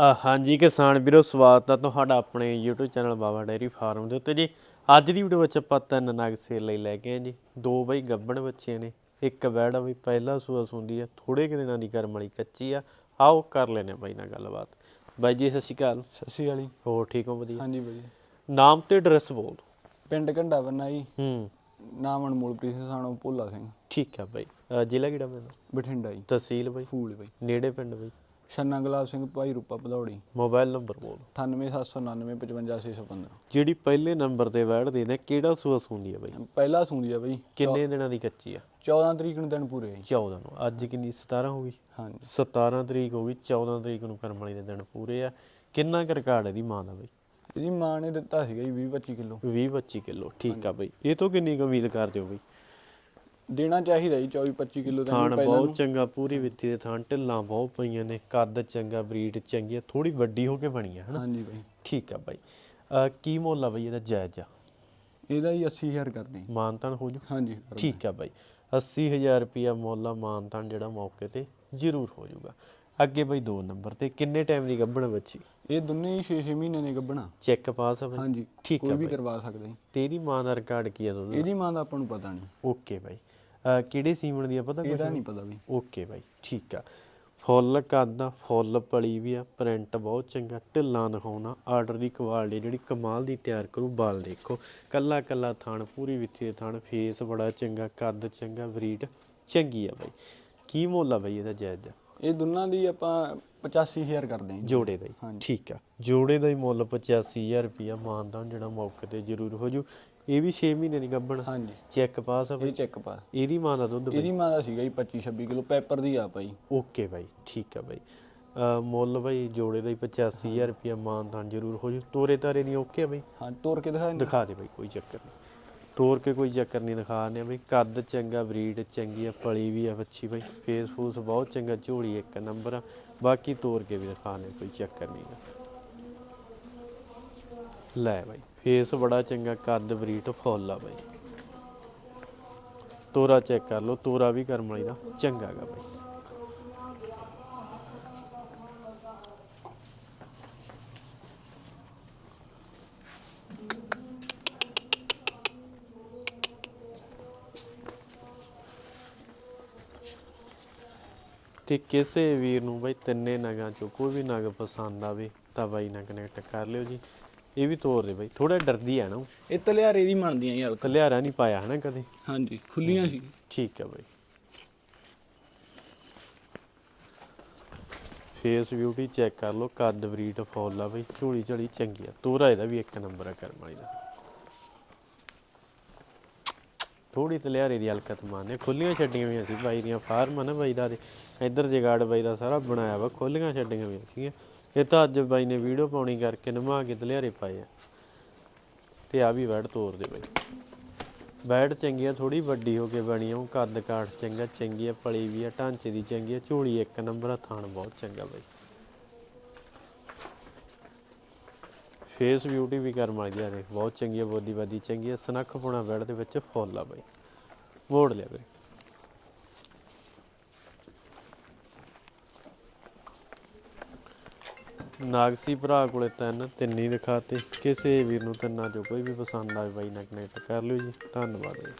ਹਾਂਜੀ ਕਿਸਾਨ ਵੀਰੋ ਸਵਾਗਤ ਹੈ ਤੁਹਾਡਾ ਆਪਣੇ YouTube channel Baba dairy farm ਦੇ ਉੱਤੇ ਜੀ। ਅੱਜ ਦੀ ਵੀਡੀਓ ਵਿੱਚ ਆਪਾਂ ਤਿੰਨ ਨਗ ਸੇਲ ਲਈ ਲੈ ਕੇ ਆਏ ਜੀ। ਦੋ ਬਈ ਗੱਬਣ ਬੱਚੇ ਨੇ ਇੱਕ ਵੈੜ ਆ ਬਈ ਪਹਿਲਾ ਸੂਆ ਸੁੰਦੀ ਆ ਥੋੜੇ ਕਿ ਦਿਨਾਂ ਦੀ ਕਰਮ ਵਾਲੀ ਕੱਚੀ ਆ। ਆਓ ਕਰ ਲੈਨੇ ਆ ਬਾਈ ਨਾਲ ਗੱਲਬਾਤ। ਬਾਈ ਜੀ ਸਤਿ ਸ਼੍ਰੀ ਅਕਾਲ। ਸਤਿ ਸ਼੍ਰੀ ਅਕਾਲ ਹੋਰ ਠੀਕ ਹੋ ਵਧੀਆ? ਹਾਂਜੀ ਵਧੀਆ। ਨਾਮ ਤੇ ਐਡਰੈਸ ਬੋਲ ਦਿਓ। ਪਿੰਡ ਘੰਡਾ ਬੰਨਾ ਜੀ। ਹੂੰ। ਨਾਮ ਅਨਮੋਲਪ੍ਰੀਤ ਸਿੰਘ ਸਾਣੋ ਭੋਲਾ ਸਿੰਘ। ਠੀਕ ਆ ਬਾਈ। ਜ਼ਿਲ੍ਹਾ ਕਿਹੜਾ ਪੈਂਦਾ? ਬਠਿੰਡਾ ਜੀ। ਤਹਿਸੀਲ ਬਾਈ? ਫੂਲ ਬਈ। ਨੇੜੇ ਪਿੰਡ ਬਾਈ? ਛੰਨਾ ਗੁਲਾਬ ਸਿੰਘ ਭਾਈ ਰੂਪਾ ਭਦੌੜੀ। ਮੋਬਾਈਲ ਨੰਬਰ ਬੋਲ। 98799 55615 ਜਿਹੜੀ ਪਹਿਲੇ ਨੰਬਰ ਤੇ ਵੈੜ ਦੇ ਨੇ ਕਿਹੜਾ ਸੂਆ ਸੁੰਦੀ ਆ ਬਾਈ? ਪਹਿਲਾ ਸੂੰਦੀ ਆ ਬਈ। ਕਿੰਨੇ ਦਿਨਾਂ ਦੀ ਕੱਚੀ ਆ? 14 ਤਰੀਕ ਨੂੰ ਦਿਨ ਪੂਰੇ ਆ ਜੀ। 14 ਨੂੰ। ਅੱਜ ਕਿੰਨੀ? 17 ਹੋ ਗਈ? ਹਾਂਜੀ। 17 ਤਰੀਕ ਹੋ ਗਈ 14 ਤਰੀਕ ਨੂੰ ਕਰਮ ਵਾਲੀ ਦੇ ਦਿਨ ਪੂਰੇ ਆ। ਕਿੰਨਾ ਕੁ ਰਿਕਾਰਡ ਇਹਦੀ ਮਾਂ ਦਾ ਬਈ? ਇਹਦੀ ਮਾਂ ਨੇ ਦਿੱਤਾ ਸੀਗਾ ਜੀ 20 25 ਕਿਲੋ। 20 25 ਕਿਲੋ ਠੀਕ ਆ ਬਈ। ਇਹ ਤੋਂ ਕਿੰਨੀ ਕੁ ਉਮੀਦ ਕਰਦੇ ਹੋ ਬਈ? ਦੇਣਾ ਚਾਹੀਦਾ ਜੀ 24 25 ਕਿਲੋ ਤਾਂ ਥਾਣ ਪਹਿਲਾਂ ਬਹੁਤ ਨੂੰ। ਚੰਗਾ ਪੂਰੀ ਵਿੱਤੀ ਦੇ ਥਾਣ ਢਿੱਲਾਂ ਬਹੁਤ ਪਈਆਂ ਨੇ ਕੱਦ ਚੰਗਾ ਬਰੀਡ ਚੰਗੀ ਆ ਥੋੜੀ ਵੱਡੀ ਹੋ ਕੇ ਬਣੀ ਹਨਾ? ਹਾਂਜੀ ਬਈ। ਠੀਕ ਆ ਬਾਈ। ਅਹ ਕੀ ਮੁੱਲ ਆ ਬਈ ਇਹਦਾ ਜਾਇਜ਼? ਆ ਇਹਦਾ ਹੀ 80000 ਕਰਦੇ ਜੀ ਮਾਨਤਾਨ ਹੋ ਜੂ? ਹਾਂਜੀ। ਠੀਕ ਆ ਬਾਈ। 80000 ਰੁਪਿਆ ਮੁੱਲ ਆ ਮਾਨਤਾਨ ਜਿਹੜਾ ਮੌਕੇ ਤੇ ਜ਼ਰੂਰ ਹੋ ਜਾਊਗਾ ਅੱਗੇ ਬਈ ਦੋ ਨੰਬਰ ਤੇ ਕਿੰਨੇ ਟਾਈਮ ਦੀ ਗੱਭਣ ਬੱਚੀ? ਇਹ ਦੋਨੇ ਹੀ 6-6 ਮਹੀਨੇ ਨੇ ਗੱਬਣਾ ਚੈੱਕ ਪਾਸ ਆ ਬਈ? ਹਾਂਜੀ ਠੀਕ ਕੋਈ ਆ ਵੀ ਬਾਈ। ਕਰਵਾ ਸਕਦਾ ਜੀ ਤੇਰੀ ਮਾਂ ਦਾ ਰਿਕਾਰਡ ਕੀ ਆ ਦੋਨੋਂ ਇਹਦੀ ਮਾਂ ਦਾ ਆਪਾਂ ਨੂੰ ਪਤਾ ਨਹੀਂ। Okay bye. ਕਿਹੜੇ ਸੀਮਣ ਦੀ ਆ ਪਤਾ ਇਹਦਾ ਨਹੀਂ ਪਤਾ ਵੀ। ਓਕੇ ਬਾਈ ਠੀਕ ਆ। ਫੁੱਲ ਕੱਦ ਆ ਫੁੱਲ ਪਲੀ ਵੀ ਆ ਪ੍ਰਿੰਟ ਬਹੁਤ ਚੰਗਾ ਢਿੱਲਾਂ ਦਿਖਾਉਣਾ ਆਰਡਰ ਦੀ ਕੁਆਲਿਟੀ ਜਿਹੜੀ ਕਮਾਲ ਦੀ ਤਿਆਰ ਕਰੂ ਬਾਲ ਦੇਖੋ। ਕੱਲਾ ਕੱਲਾ ਥਣ ਪੂਰੀ ਵਿੱਥੀ ਦੇ ਥਣ ਫੇਸ ਬੜਾ ਚੰਗਾ ਕੱਦ ਚੰਗਾ ਬਰੀਡ ਚੰਗੀ ਆ ਬਾਈ। ਕੀ ਮੁੱਲ ਆ ਬਾਈ ਇਹਦਾ ਜਾਇਜ਼? ਇਹ ਦੋਨਾਂ ਦੀ ਆਪਾਂ 85000 ਕਰਦੇ ਹਾਂ। ਜੋੜੇ ਦਾ ਹੀ। ਠੀਕ ਆ। ਜੋੜੇ ਦਾ ਹੀ ਮੁੱਲ 85000 ਰੁਪਿਆ ਮਾਨਦਾਨ ਜਿਹੜਾ ਮੌਕੇ ਤੇ ਜ਼ਰੂਰ ਹੋ ਜੂ। ਇਹ ਵੀ 6 ਮਹੀਨੇ ਦੀ ਗੱਭਣ। ਹਾਂਜੀ। ਚੈੱਕ ਪਾਸ ਆ ਇਹ ਬਾਈ ਚੈੱਕ ਪਾ ਇਹਦੀ ਮਾਂ ਦਾ ਦੁੱਧ ਬਾਈ? ਇਹਦੀ ਮਾਂ ਦਾ ਸੀਗਾ ਜੀ 25 26 ਕਿਲੋ ਪੈਪਰ ਦੀ ਆ ਪਾਈ ਓਕੇ ਬਾਈ ਠੀਕ ਆ ਬਾਈ। ਮੁੱਲ ਬਾਈ ਜੋੜੇ ਦਾ ਹੀ 85000 ਰੁਪਿਆ ਮਾਨਦਾਨ ਜ਼ਰੂਰ ਹੋ ਜੂ ਤੋਰੇ ਤਾਰੇ ਨਹੀਂ ਓਕੇ ਆ ਬਾਈ? ਹਾਂ ਤੋੜ ਕੇ ਦਿਖਾ ਦਿੰਦੇ ਦਿਖਾ ਦੇ ਬਾਈ ਕੋਈ ਚੱਕਰ ਨਹੀਂ। ਤੋਰ ਕੇ ਕੋਈ ਚੱਕਰ ਨਹੀਂ ਦਿਖਾ ਨੇ ਬਾਈ। ਕੱਦ ਚੰਗਾ ਬਰੀਡ ਚੰਗੀ ਆ ਪਲੀ ਵੀ ਆ ਬੱਚੀ ਬਾਈ। ਫੇਸ ਫੂਸ ਬਹੁਤ ਚੰਗਾ ਝੋਲੀ ਇੱਕ ਨੰਬਰ ਆ। ਬਾਕੀ ਤੋਰ ਕੇ ਵੀ ਦਿਖਾ ਨੇ ਕੋਈ ਚੱਕਰ ਨਹੀਂ। ਗਾ। ਲੈ ਬਾਈ। ਫੇਸ ਬੜਾ ਚੰਗਾ, ਕੱਦ ਬਰੀਟ, ਫੁੱਲ ਆ ਬਾਈ। ਤੋਰਾ ਚੈੱਕ ਕਰ ਲਓ, ਤੋਰਾ ਵੀ ਕਰਮ ਵਾਲੀ ਦਾ ਚੰਗਾ ਗਾ ਬਾਈ। ਤੇ ਕਿਸੇ ਵੀਰ ਨੂੰ ਬਈ ਤਿੰਨੇ ਨਗਾਂ ਚੋਂ ਕੋਈ ਵੀ ਨਗ ਪਸੰਦ ਆਵੇ, ਤਾਂ ਬਾਈ ਨਾਲ ਕਨੈਕਟ ਕਰ ਲਿਓ ਜੀ। ਇਹ ਵੀ ਤੋਰ ਦੇ ਬਾਈ ਥੋੜਾ ਡਰਦੀ ਆ ਨਾ ਉਹ। ਇਹ ਤਲਿਆਰੇ ਦੀ ਬਣਦੀਆਂ ਯਾਰ ਕਲਿਆਰਾ ਨਹੀਂ ਪਾਇਆ ਹਨਾ ਕਦੇ? ਹਾਂਜੀ ਖੁੱਲੀਆਂ ਸੀ। ਠੀਕ ਹੈ ਬਾਈ। ਫੇਸ ਬਿਊਟੀ ਚੈੱਕ ਕਰ ਲਓ ਕੱਦ ਬਰੀਡ ਫੁੱਲ ਆ ਬਈ ਝੋਲੀ ਝੜੀ ਚੰਗੀ ਆ। ਤੋਰਾ ਇਹਦਾ ਵੀ ਇੱਕ ਨੰਬਰ ਆ ਕਰਮ ਵਾਲੀ ਦਾ। ਥੋੜੀ ਤਲਿਆਰੇ ਦੀ ਹਲਕਤ ਮਾਨੇ ਖੁੱਲੀਆਂ ਛੱਡੀਆਂ ਹੋਈਆਂ ਸੀ ਬਾਈ ਦੀਆਂ ਫਾਰਮ ਆ ਨਾ ਬਾਈ ਦਾ ਦੇ ਇੱਧਰ ਜਗਾੜ ਬਾਈ ਦਾ ਸਾਰਾ ਬਣਾਇਆ ਵਾ ਖੁੱਲੀਆਂ ਛੱਡੀਆਂ ਹੋਈਆਂ ਸੀਗੀਆਂ। ਇਹ ਤਾਂ ਅੱਜ ਬਾਈ ਨੇ ਵੀਡੀਓ ਪਾਉਣੀ ਕਰਕੇ ਨਮਾ ਕੇ ਤਲਿਆਰੇ ਪਾਏ ਆ। ਤੇ ਆ ਵੀ ਵੈੜ ਤੋਰ ਦੇ ਬਾਈ। ਬੈਡ ਚੰਗੀ ਆ ਥੋੜੀ ਵੱਡੀ ਹੋ ਕੇ ਬਣੀ ਆ, ਉਹ ਕੱਦ ਕਾਠ ਚੰਗਾ, ਚੰਗੀ ਆ, ਪਲੀ ਵੀ ਆ, ਢਾਂਚੇ ਦੀ ਚੰਗੀ ਆ, ਝੋਲੀ ਇੱਕ ਨੰਬਰ ਆ, ਥਾਣ ਬਹੁਤ ਚੰਗਾ ਬਾਈ। ਫੇਸ ਬਿਊਟੀ ਵੀ ਕਰਮ ਵਾਲੀ ਆ ਦੇਖ ਬਹੁਤ ਚੰਗੀ ਆ ਬੋਦੀ ਬਾਦੀ ਚੰਗੀ ਆ, ਸਨੱਖ ਪੁਣਾ ਬੈਡ ਦੇ ਵਿੱਚ ਫੁੱਲ ਆ ਬਾਈ। ਮੋੜ ਲਿਆ ਵੀਰੇ ਨਾਗਸੀ ਭਰਾ ਕੋਲੇ ਤਿੰਨ, ਤਿੰਨੀ ਦਿਖਾਤੇ। ਕਿਸੇ ਵੀਰ ਨੂੰ ਤਿੰਨਾਂ ਚੋਂ ਕੋਈ ਵੀ ਪਸੰਦ ਆਵੇ ਬਾਈ ਨਾਲ ਕਨੈਕਟ ਕਰ ਲਿਓ ਜੀ। ਧੰਨਵਾਦ ਜੀ।